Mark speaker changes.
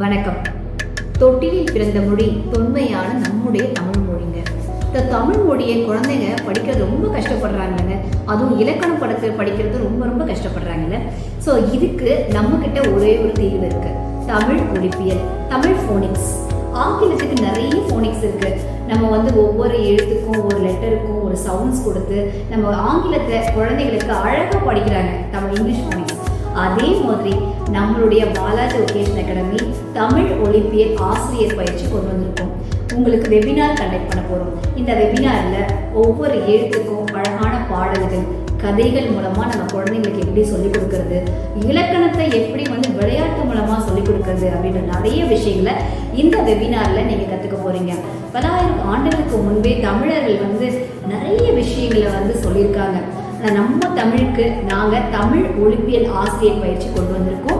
Speaker 1: வணக்கம். தொட்டிலில் பிறந்த மொழி தொன்மையான நம்முடைய தமிழ் மொழிங்க. இந்த தமிழ் மொழியை குழந்தைங்க படிக்கிறது ரொம்ப கஷ்டப்படுறாங்கங்க. அதுவும் இலக்கணம் படத்தை படிக்கிறது ரொம்ப ரொம்ப கஷ்டப்படுறாங்கல்ல ஸோ இதுக்கு நம்மக்கிட்ட ஒரே ஒரு தீர்வு இருக்கு. தமிழ் ஒழிப்பியல் தமிழ் ஃபோனிக்ஸ் ஆங்கிலத்துக்கு நிறைய ஃபோனிக்ஸ் இருக்கு. நம்ம வந்து ஒவ்வொரு எழுத்துக்கும் ஒரு லெட்டருக்கும் ஒரு சவுண்ட்ஸ் கொடுத்து நம்ம ஆங்கிலத்தை குழந்தைகளுக்கு அழகாக படிக்கிறாங்க. தமிழ் இங்கிலீஷ் ஃபோனிக்ஸ் அதே மாதிரி நம்மளுடைய பாலாஜி ஒகேஷன் அகாடமி தமிழ் ஒலிம்பியல் ஆசிரியர் பயிற்சி கொண்டு வந்திருக்கோம். உங்களுக்கு வெபினார் கண்டக்ட் பண்ண போகிறோம் இந்த வெபினாரில் ஒவ்வொரு எழுத்துக்கும் அழகான பாடல்கள் கதைகள் மூலமாக நம்ம குழந்தைங்களுக்கு எப்படி சொல்லிக் கொடுக்கறது இலக்கணத்தை எப்படி வந்து விளையாட்டு மூலமாக சொல்லிக் கொடுக்கறது அப்படின்ற நிறைய விஷயங்களை இந்த வெபினாரில் நீங்கள் கற்றுக்க போகிறீங்க பலாயிரம் ஆண்டுகளுக்கு முன்பே தமிழர்கள் வந்து நிறைய விஷயங்களை வந்து சொல்லியிருக்காங்க. நம்ம தமிழுக்கு நாங்கள் தமிழ் ஒலிம்பியல் ஆசிரியர் பயிற்சி கொண்டு வந்திருக்கோம்.